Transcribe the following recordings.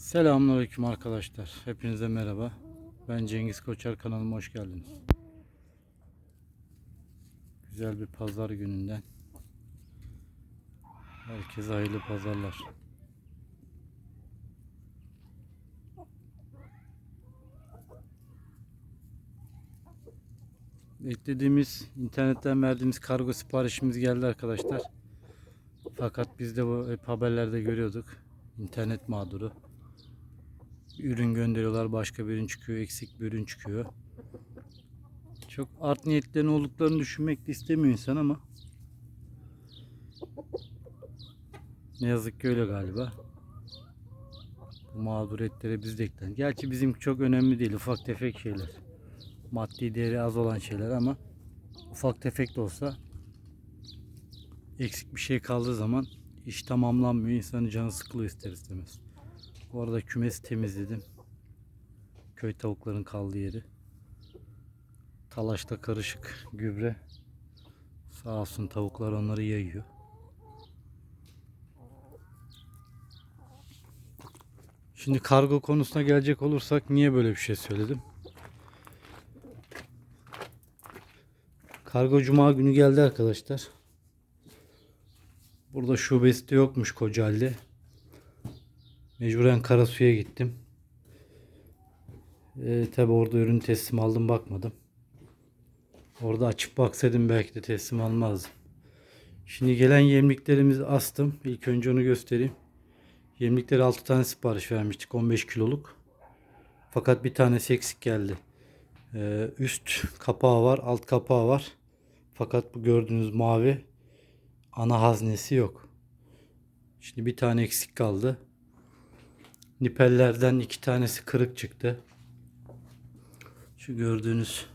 Selamünaleyküm arkadaşlar. Hepinize merhaba. Ben Cengiz Koçer kanalıma hoş geldiniz. Güzel bir pazar gününden. Herkese hayırlı pazarlar. Beklediğimiz internetten verdiğimiz kargo siparişimiz geldi arkadaşlar. Fakat biz de bu hep haberlerde görüyorduk. İnternet mağduru ürün gönderiyorlar başka bir ürün çıkıyor eksik bir ürün çıkıyor. Çok art niyetlerin olduklarını düşünmek de istemiyor insan ama ne yazık ki öyle galiba. Bu mağduriyetlere biz de eklen. Gerçi bizim çok önemli değil ufak tefek şeyler. Maddi değeri az olan şeyler ama ufak tefek de olsa eksik bir şey kaldığı zaman iş tamamlanmıyor. insanın canı sıkılıyor ister istemez. Bu arada kümesi temizledim. Köy tavukların kaldığı yeri. Talaşta karışık gübre. Sağ olsun tavuklar onları yayıyor. Şimdi kargo konusuna gelecek olursak niye böyle bir şey söyledim? Kargo cuma günü geldi arkadaşlar. Burada şubesi de yokmuş Kocaeli'de. Mecburen Karasu'ya gittim. Ee, Tabi orada ürün teslim aldım bakmadım. Orada açıp baksaydım belki de teslim almazdım. Şimdi gelen yemliklerimizi astım. İlk önce onu göstereyim. Yemlikleri 6 tane sipariş vermiştik 15 kiloluk. Fakat bir tanesi eksik geldi. Ee, üst kapağı var, alt kapağı var. Fakat bu gördüğünüz mavi ana haznesi yok. Şimdi bir tane eksik kaldı. Nipellerden iki tanesi kırık çıktı. Şu gördüğünüz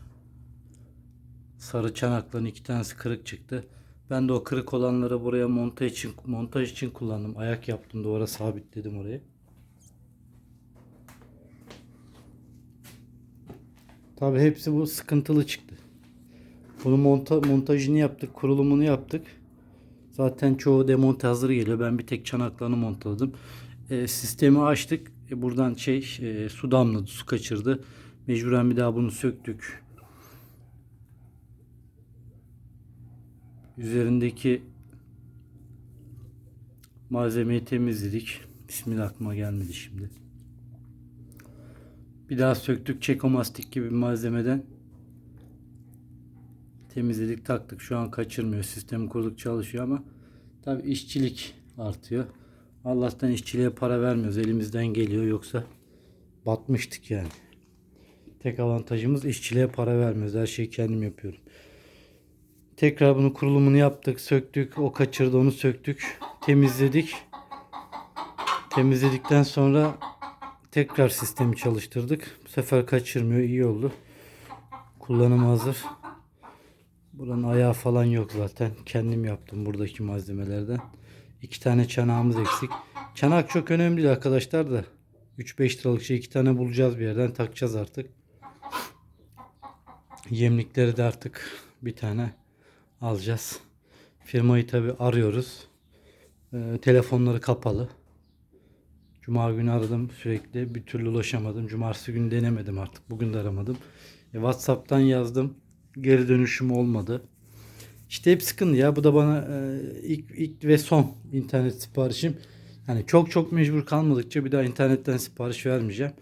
sarı çanakların iki tanesi kırık çıktı. Ben de o kırık olanları buraya montaj için montaj için kullandım. Ayak yaptım duvara sabitledim oraya. Tabi hepsi bu sıkıntılı çıktı. Bunu monta montajını yaptık, kurulumunu yaptık. Zaten çoğu demonte hazır geliyor. Ben bir tek çanaklarını montaladım. E, sistemi açtık. E, buradan şey e, su damladı, su kaçırdı. Mecburen bir daha bunu söktük. Üzerindeki malzemeyi temizledik. Bismillah aklıma gelmedi şimdi. Bir daha söktük çekomastik gibi bir malzemeden temizledik taktık. Şu an kaçırmıyor. Sistemi kurduk çalışıyor ama tabi işçilik artıyor. Allah'tan işçiliğe para vermiyoruz. Elimizden geliyor yoksa batmıştık yani. Tek avantajımız işçiliğe para vermiyoruz. Her şeyi kendim yapıyorum. Tekrar bunu kurulumunu yaptık, söktük. O kaçırdı, onu söktük. Temizledik. Temizledikten sonra tekrar sistemi çalıştırdık. Bu sefer kaçırmıyor. iyi oldu. Kullanım hazır. Buranın ayağı falan yok zaten. Kendim yaptım buradaki malzemelerden. İki tane çanağımız eksik. Çanak çok önemli arkadaşlar da. 3-5 liralık şey iki tane bulacağız bir yerden takacağız artık. Yemlikleri de artık bir tane alacağız. Firmayı tabi arıyoruz. Ee, telefonları kapalı. Cuma günü aradım sürekli. Bir türlü ulaşamadım. Cumartesi günü denemedim artık. Bugün de aramadım. E, Whatsapp'tan yazdım. Geri dönüşüm olmadı. İşte hep sıkıntı ya. Bu da bana e, ilk, ilk ve son internet siparişim. Yani çok çok mecbur kalmadıkça bir daha internetten sipariş vermeyeceğim.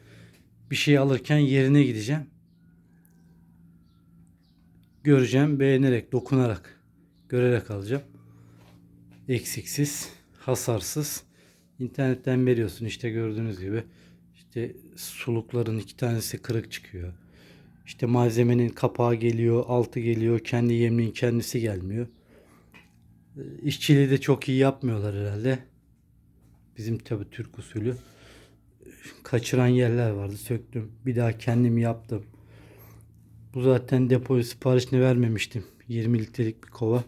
Bir şey alırken yerine gideceğim. Göreceğim, beğenerek, dokunarak, görerek alacağım. Eksiksiz, hasarsız. İnternetten veriyorsun işte gördüğünüz gibi. İşte sulukların iki tanesi kırık çıkıyor. İşte malzemenin kapağı geliyor, altı geliyor, kendi yemliğin kendisi gelmiyor. E, İşçiliği de çok iyi yapmıyorlar herhalde. Bizim tabi Türk usulü. Kaçıran yerler vardı, söktüm. Bir daha kendim yaptım. Bu zaten depoyu siparişini vermemiştim. 20 litrelik bir kova.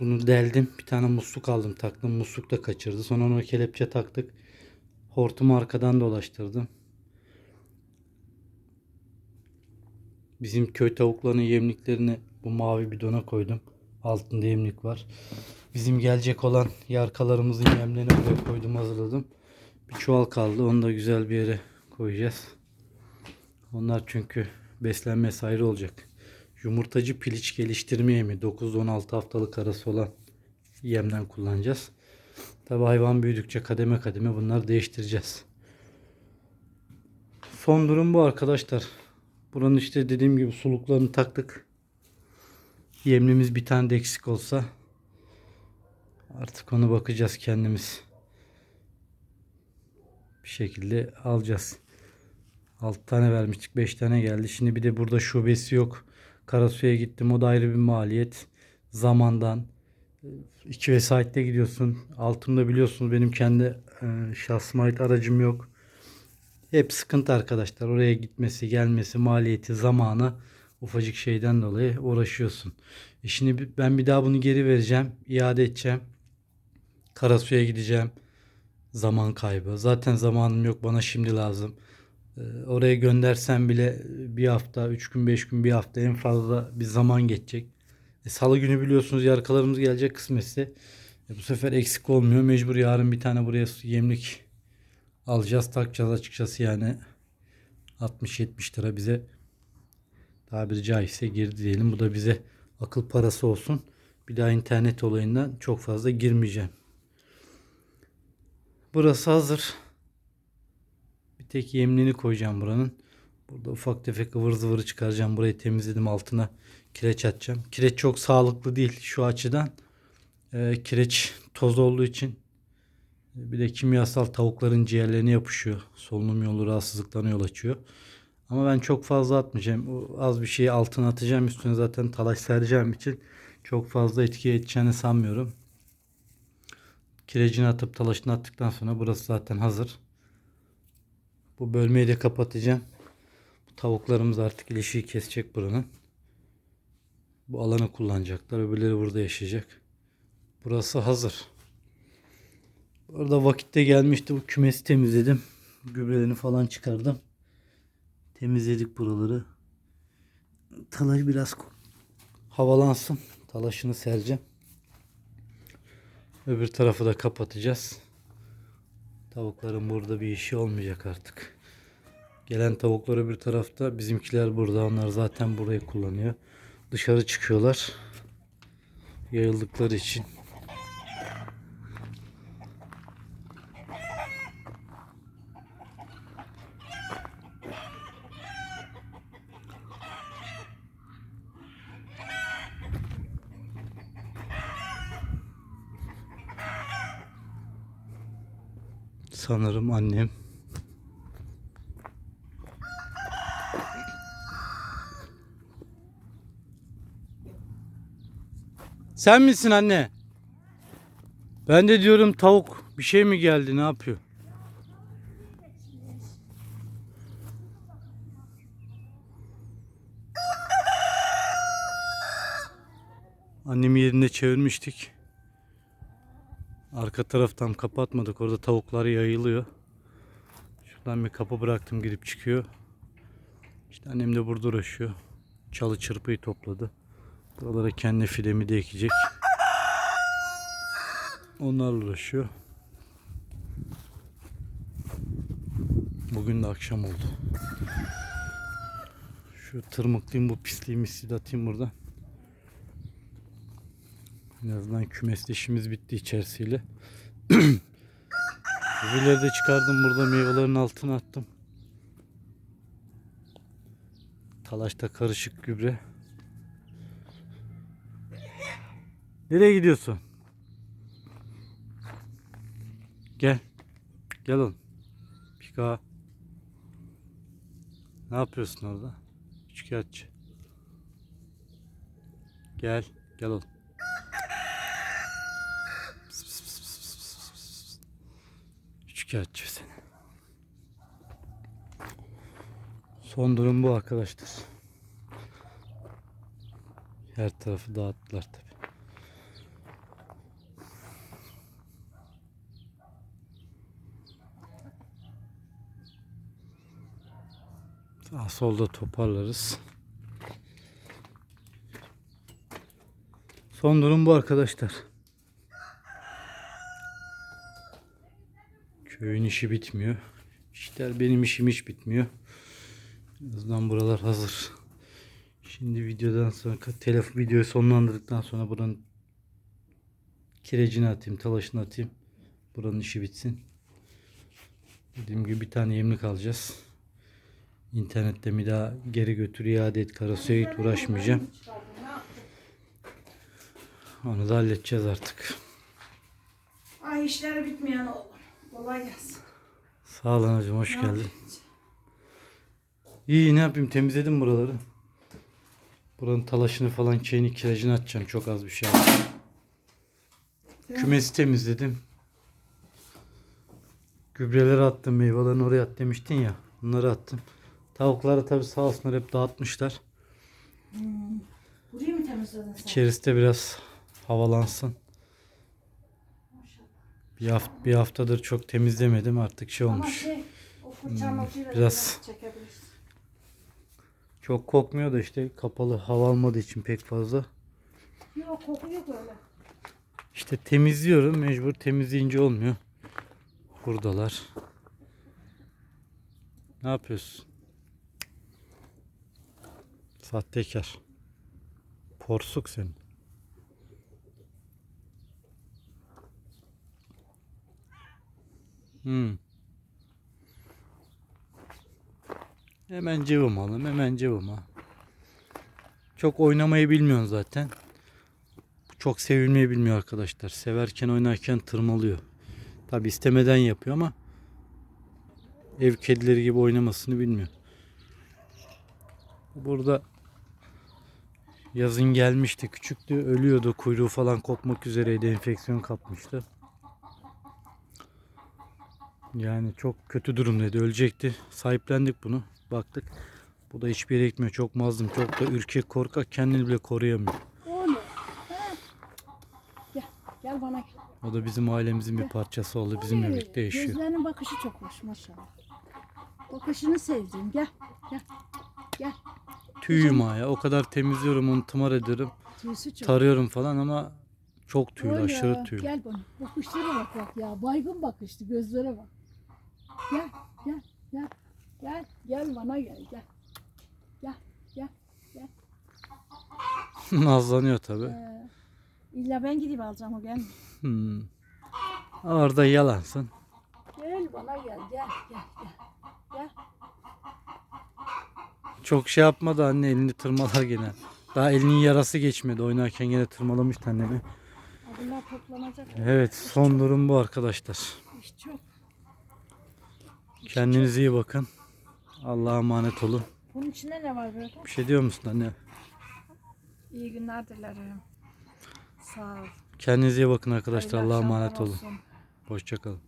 Bunu deldim. Bir tane musluk aldım taktım. Musluk da kaçırdı. Sonra ona kelepçe taktık. Hortumu arkadan dolaştırdım. Bizim köy tavuklarının yemliklerini bu mavi bidona koydum. Altında yemlik var. Bizim gelecek olan yarkalarımızın yemlerini buraya koydum hazırladım. Bir çuval kaldı. Onu da güzel bir yere koyacağız. Onlar çünkü beslenmesi ayrı olacak. Yumurtacı piliç geliştirme yemi 9-16 haftalık arası olan yemden kullanacağız. Tabi hayvan büyüdükçe kademe kademe bunları değiştireceğiz. Son durum bu arkadaşlar. Buranın işte dediğim gibi suluklarını taktık. Yemimiz bir tane de eksik olsa artık onu bakacağız kendimiz. Bir şekilde alacağız. 6 tane vermiştik. 5 tane geldi. Şimdi bir de burada şubesi yok. Karasu'ya gittim. O da ayrı bir maliyet. Zamandan. İki vesaitte gidiyorsun. Altımda biliyorsunuz benim kendi e, şahsıma ait aracım yok. Hep sıkıntı arkadaşlar. Oraya gitmesi, gelmesi, maliyeti, zamanı ufacık şeyden dolayı uğraşıyorsun. E şimdi ben bir daha bunu geri vereceğim. iade edeceğim. Karasu'ya gideceğim. Zaman kaybı. Zaten zamanım yok. Bana şimdi lazım. Ee, Oraya göndersem bile bir hafta, üç gün, beş gün, bir hafta en fazla bir zaman geçecek. E, Salı günü biliyorsunuz yarkalarımız gelecek kısmetse. E, bu sefer eksik olmuyor. Mecbur yarın bir tane buraya yemlik alacağız, takacağız açıkçası yani. 60-70 lira bize tabiri caizse girdi diyelim. Bu da bize akıl parası olsun. Bir daha internet olayından çok fazla girmeyeceğim. Burası hazır. Bir tek yemliğini koyacağım buranın. Burada ufak tefek ıvır zıvırı çıkaracağım. Burayı temizledim altına kireç atacağım. Kireç çok sağlıklı değil şu açıdan. Ee, kireç toz olduğu için bir de kimyasal tavukların ciğerlerine yapışıyor. Solunum yolu rahatsızlıklarına yol açıyor. Ama ben çok fazla atmayacağım. Az bir şeyi altına atacağım. Üstüne zaten talaş sereceğim için çok fazla etki edeceğini sanmıyorum. Kirecini atıp talaşını attıktan sonra burası zaten hazır. Bu bölmeyi de kapatacağım. Tavuklarımız artık ilişiği kesecek buranın. Bu alanı kullanacaklar. Öbürleri burada yaşayacak. Burası hazır. Orada vakitte gelmişti. Bu kümesi temizledim. Gübrelerini falan çıkardım. Temizledik buraları. Talaş biraz havalansın. Talaşını sereceğim. Öbür tarafı da kapatacağız. Tavukların burada bir işi olmayacak artık. Gelen tavuklar öbür tarafta. Bizimkiler burada. Onlar zaten burayı kullanıyor. Dışarı çıkıyorlar. Yayıldıkları için. Sanırım annem. Sen misin anne? Ben de diyorum tavuk bir şey mi geldi ne yapıyor? Annemi yerine çevirmiştik. Arka taraftan kapatmadık. Orada tavuklar yayılıyor. Şuradan bir kapı bıraktım girip çıkıyor. İşte annem de burada uğraşıyor. Çalı çırpıyı topladı. Buralara kendi fidemi de ekecek. Onlarla uğraşıyor. Bugün de akşam oldu. Şu tırmıklayayım bu pisliği misli buradan. En azından kümesli işimiz bitti içerisiyle. Öbürleri de çıkardım burada meyvelerin altına attım. Talaşta karışık gübre. Nereye gidiyorsun? Gel. Gel oğlum. Pika. Ne yapıyorsun orada? Üçkağıtçı. Gel. Gel oğlum. Şikayetçi seni. Son durum bu arkadaşlar. Her tarafı dağıttılar tabi. Sağ solda toparlarız. Son durum bu arkadaşlar. Köyün işi bitmiyor. İşler benim işim hiç bitmiyor. En azından buralar hazır. Şimdi videodan sonra telefon videoyu sonlandırdıktan sonra buranın kirecini atayım, talaşını atayım. Buranın işi bitsin. Dediğim gibi bir tane yemlik alacağız. İnternette bir daha geri götür iade et karasuya hiç uğraşmayacağım. Onu da halledeceğiz artık. Ay işleri bitmeyen oğlum. Kolay gelsin. Sağ olun hocam hoş geldin. İyi ne yapayım temizledim buraları. Buranın talaşını falan çeyini kirecini atacağım. Çok az bir şey yaptım. Kümesi temizledim. Gübreleri attım. Meyvelerini oraya at demiştin ya. Bunları attım. Tavukları tabi sağ olsunlar hep dağıtmışlar. Burayı mı temizledin sen? İçerisi de biraz havalansın. Bir, haft bir haftadır çok temizlemedim artık şey Ama olmuş. şey, o fırçanın ucuyla biraz- biraz çekebilirsin. Çok kokmuyor da işte kapalı hava almadığı için pek fazla. Yok koku yok öyle. İşte temizliyorum. Mecbur temizleyince olmuyor. Buradalar. Ne yapıyorsun? Sahtekar. Porsuk sen. Hmm. Hemen cıvım alım. Hemen cıvıma. Çok oynamayı bilmiyorsun zaten. Çok sevilmeyi bilmiyor arkadaşlar. Severken oynarken tırmalıyor. Tabi istemeden yapıyor ama ev kedileri gibi oynamasını bilmiyor. Burada yazın gelmişti. Küçüktü. Ölüyordu. Kuyruğu falan kopmak üzereydi. Enfeksiyon kapmıştı. Yani çok kötü durumdaydı. Ölecekti. Sahiplendik bunu. Baktık. Bu da hiçbir yere gitmiyor. Çok mazlum. Çok da ürkek korkak. Kendini bile koruyamıyor. Oğlum. ha. Gel, gel bana gel. O da bizim ailemizin bir parçası oldu. Bizimle birlikte yaşıyor. Gözlerinin bakışı çok hoş maşallah. Bakışını sevdim. Gel, gel, gel. Tüy yumağı ya. O kadar temizliyorum onu tımar ediyorum. Tüysü çok. Tarıyorum falan ama çok tüylü. Aşırı tüylü. Gel bana. Bakışlara bak bak ya. Baygın bakıştı. Gözlere bak. Gel, gel, gel. Gel, gel bana gel, gel. Gel, gel, gel. Nazlanıyor tabi. Ee, illa ben gideyim alacağım o gel. Hmm. Orada yalansın. Gel bana gel, gel, gel, gel. Gel. Çok şey yapmadı anne elini tırmalar gene. Daha elinin yarası geçmedi. Oynarken gene tırmalamıştı annemi. Bunlar toplanacak. Evet son durum bu arkadaşlar. İş çok. Kendinize iyi bakın. Allah'a emanet olun. Bunun içinde ne var böyle? Bir şey diyor musun anne? İyi günler dilerim. Sağ ol. Kendinize iyi bakın arkadaşlar. Hayırlı Allah'a akşamlar emanet olun. olsun. Hoşçakalın.